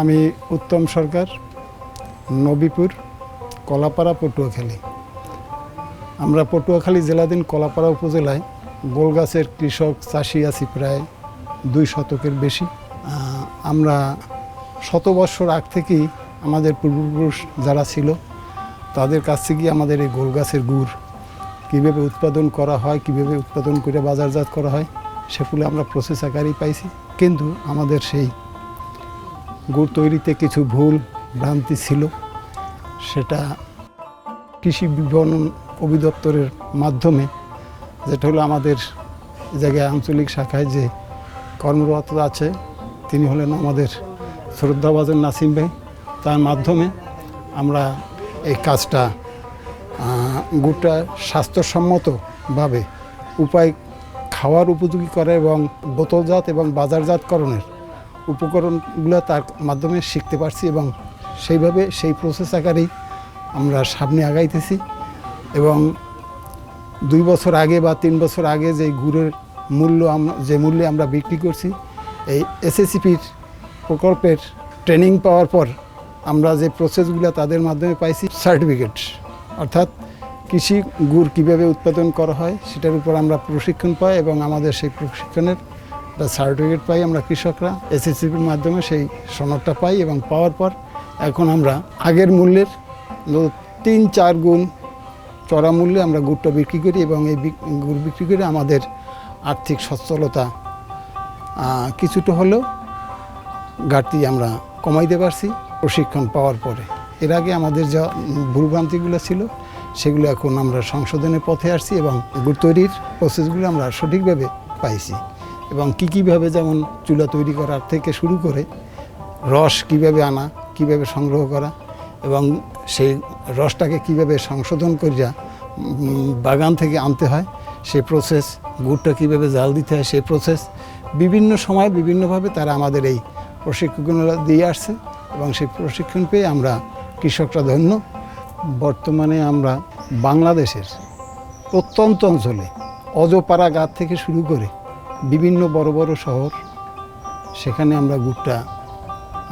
আমি উত্তম সরকার, নবীপুর, কলাপাড়া, পটুয়াখালী। আমরা পটুয়াখালী জেলাধীন কলাপাড়া উপজেলায় গোলগাছের কৃষক চাষি আছি প্রায় দুই শতকের বেশি। আমরা শত বৎসর আগ থেকেই আমাদের পূর্বপুরুষ যারা ছিল, তাদের কাছ থেকে আমাদের এই গোলগাছের গুড় কীভাবে উৎপাদন করা হয়, কীভাবে উৎপাদন করে বাজারজাত করা হয় সেগুলো আমরা প্রসেস আকারেই পাইছি। কিন্তু আমাদের সেই গুড় তৈরিতে কিছু ভুল ভ্রান্তি ছিল, সেটা কৃষি বিপণন অভিদপ্তরের মাধ্যমে, যেটা হলো আমাদের জায়গায় আঞ্চলিক শাখায় যে কর্মরত আছে, তিনি হলেন আমাদের শ্রদ্ধাভাজন নাসিম ভাই। তার মাধ্যমে আমরা এই কাজটা গুড়টা স্বাস্থ্যসম্মতভাবে উপায় খাওয়ার উপযোগী করে এবং বোতলজাত এবং বাজারজাতকরণের উপকরণগুলো তার মাধ্যমে শিখতে পারছি এবং সেইভাবে সেই প্রসেস আকারেই আমরা সামনে আগাইতেছি এবং দুই বছর আগে বা তিন বছর আগে যে গুড়ের মূল্য যে মূল্যে আমরা বিক্রি করছি, এই এসএসসিপির প্রকল্পের ট্রেনিং পাওয়ার পর আমরা যে প্রসেসগুলো তাদের মাধ্যমে পাইছি সার্টিফিকেট অর্থাৎ কৃষি গুড় কীভাবে উৎপাদন করা হয়, সেটার উপর আমরা প্রশিক্ষণ পাই এবং আমাদের সেই প্রশিক্ষণের সার্টিফিকেট পাই আমরা কৃষকরা এসএসসিপির মাধ্যমে সেই সনদটা পাই এবং পাওয়ার পর এখন আমরা আগের মূল্যের তিন চার গুণ চড়া মূল্যে আমরা গুড়টা বিক্রি করি এবং এই গুড় বিক্রি করে আমাদের আর্থিক সচ্ছলতা কিছুটা হলেও ঘাটতি আমরা কমাইতে পারছি প্রশিক্ষণ পাওয়ার পরে। এর আগে আমাদের যা ভুলভ্রান্তিগুলো ছিল, সেগুলো এখন আমরা সংশোধনের পথে আসছি এবং গুড় তৈরির প্রসেসগুলো আমরা সঠিকভাবে পাইছি। এবং কী কীভাবে যেমন চুলা তৈরি করার থেকে শুরু করে রস কীভাবে আনা, কীভাবে সংগ্রহ করা এবং সেই রসটাকে কীভাবে সংশোধন করিয়া বাগান থেকে আনতে হয়, সে প্রসেস গুড়টা কীভাবে জাল দিতে হয়, সে প্রসেস বিভিন্ন সময় বিভিন্নভাবে তারা আমাদের এই প্রশিক্ষণগুলো দিয়ে আসছে এবং সেই প্রশিক্ষণ পেয়ে আমরা কৃষকরা ধন্য। বর্তমানে আমরা বাংলাদেশের প্রত্যন্ত অঞ্চলে অজপাড়া গাছ থেকে শুরু করে বিভিন্ন বড় বড় শহর, সেখানে আমরা গুড়টা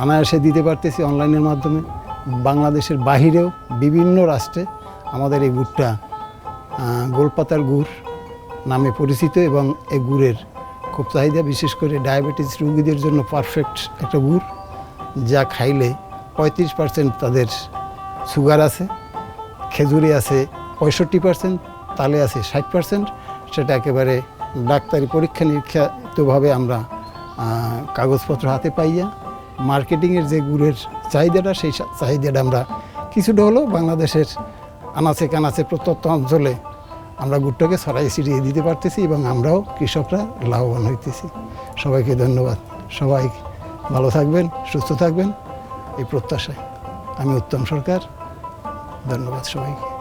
অনায়াসে দিতে পারতেছি অনলাইনের মাধ্যমে। বাংলাদেশের বাহিরেও বিভিন্ন রাষ্ট্রে আমাদের এই গুড়টা গোলপাতার গুড় নামে পরিচিত এবং এই গুড়ের খুব চাহিদা, বিশেষ করে ডায়াবেটিস রোগীদের জন্য পারফেক্ট একটা গুড়, যা খাইলে পঁয়ত্রিশ পার্সেন্ট তাদের সুগার আছে, খেজুরি আছে পঁয়ষট্টি পার্সেন্ট, তালে আছে ষাট পার্সেন্ট, সেটা একেবারে ডাক্তারি পরীক্ষা নিরীক্ষাতভাবে আমরা কাগজপত্র হাতে পাইয়া মার্কেটিংয়ের যে গুড়ের চাহিদাটা, সেই চাহিদাটা আমরা কিছুটা হলেও বাংলাদেশের আনাচে কানাচে প্রত্যন্ত অঞ্চলে আমরা গুড়টাকে ছড়াই ছিটিয়ে দিতে পারতেছি এবং আমরাও কৃষকরা লাভবান হইতেছি। সবাইকে ধন্যবাদ। সবাই ভালো থাকবেন, সুস্থ থাকবেন, এই প্রত্যাশায়। আমি উত্তম সরকার। ধন্যবাদ সবাইকে।